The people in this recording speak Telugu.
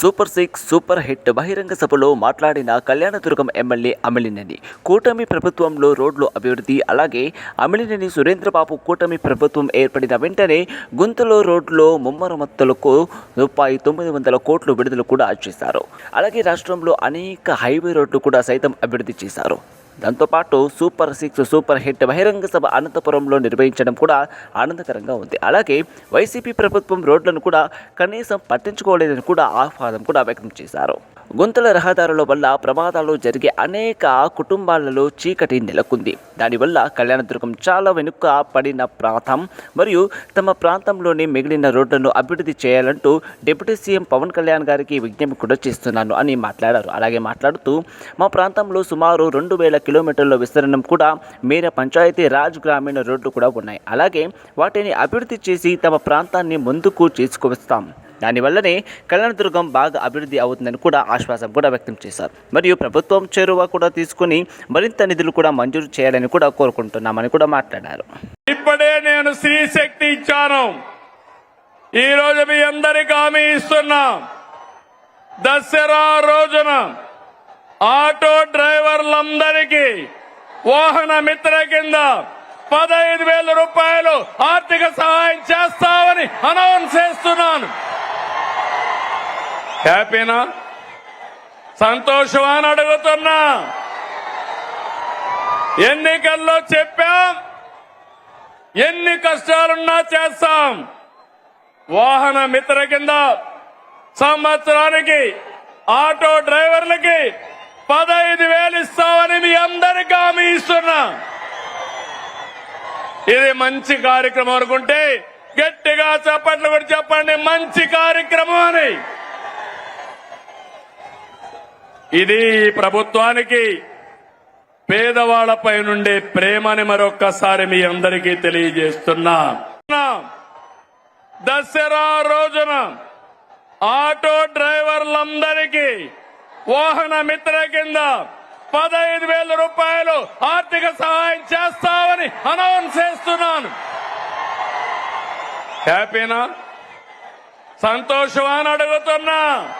సూపర్ సిక్స్ సూపర్ హిట్ బహిరంగ సభలో మాట్లాడిన కళ్యాణదుర్గం ఎమ్మెల్యే అమిలినేని. కూటమి ప్రభుత్వంలో రోడ్లు అభివృద్ధి అలాగే అమిలినేని సురేంద్రబాబు కూటమి ప్రభుత్వం ఏర్పడిన వెంటనే గుంతలో రోడ్లో ముమ్మరమత్తులకు రూపాయి తొమ్మిది వందల కోట్లు విడుదల కూడా చేశారు. అలాగే రాష్ట్రంలో అనేక హైవే రోడ్లు కూడా సైతం అభివృద్ధి చేశారు. దాంతోపాటు సూపర్ సిక్స్ సూపర్ హిట్ బహిరంగ సభ అనంతపురంలో నిర్వహించడం కూడా ఆనందకరంగా ఉంది. అలాగే వైసీపీ ప్రభుత్వం రోడ్లను కూడా కనీసం పట్టించుకోలేదని కూడా ఆహ్వానం కూడా వ్యక్తం చేశారు. గుంతల రహదారుల వల్ల ప్రమాదాలు జరిగే అనేక కుటుంబాలలో చీకటి నెలకొంది. దానివల్ల కళ్యాణదుర్గం చాలా వెనుక పడిన ప్రాంతం మరియు తమ ప్రాంతంలోని మిగిలిన రోడ్లను అభివృద్ధి చేయాలంటూ డిప్యూటీ సీఎం పవన్ కళ్యాణ్ గారికి విజ్ఞప్తి కూడా చేస్తున్నాను అని మాట్లాడారు. అలాగే మాట్లాడుతూ మా ప్రాంతంలో సుమారు రెండు వేల కిలోమీటర్ల విస్తరణం కూడా మేర పంచాయతీ రాజ్ గ్రామీణ రోడ్లు కూడా ఉన్నాయి. అలాగే వాటిని అభివృద్ధి చేసి తమ ప్రాంతాన్ని ముందుకు తీసుకువస్తాం దానివల్లనే కళ్యాణదుర్గం బాగా అభివృద్ధి అవుతుందని కూడా ఆశ్వాసం కూడా వ్యక్తం చేశారు. మరియు ప్రభుత్వం చేరువ కూడా తీసుకుని మరింత నిధులు కూడా మంజూరు చేయాలని కూడా కోరుకుంటున్నామని కూడా మాట్లాడారు. ఇప్పుడే నేను స్త్రీ శక్తి ఇచ్చాను. ఈ రోజు మీ అందరికి హామీ ఇస్తున్నా. దసరా రోజున ఆటో డ్రైవర్లందరికీ వాహన మిత్ర కింద పదహైదు వేల రూపాయలు ఆర్థిక సహాయం చేస్తామని అనౌన్స్ చేస్తున్నాను. హ్యాపీనా? సంతోషమా అని అడుగుతున్నా. ఎన్నికల్లో చెప్పాం. ఎన్ని కష్టాలున్నా చేస్తాం. వాహన మిత్ర కింద సంవత్సరానికి ఆటో డ్రైవర్లకి పదహైదు వేలు ఇస్తామని మీ అందరికీ హామీ ఇస్తున్నా. ఇది మంచి కార్యక్రమం అనుకుంటే గట్టిగా చప్పట్లు కూడా చెప్పండి మంచి కార్యక్రమం అని. ఇది ఈ ప్రభుత్వానికి పేదవాళ్ళపై నుండే ప్రేమని మరొక్కసారి మీ అందరికీ తెలియజేస్తున్నా. దసరా రోజున ఆటో డ్రైవర్లందరికీ వాహన మిత్ర కింద పదహైదు వేల రూపాయలు ఆర్థిక సహాయం చేస్తామని అనౌన్స్ చేస్తున్నాను. హ్యాపీనా? సంతోషమా అని అడుగుతున్నా.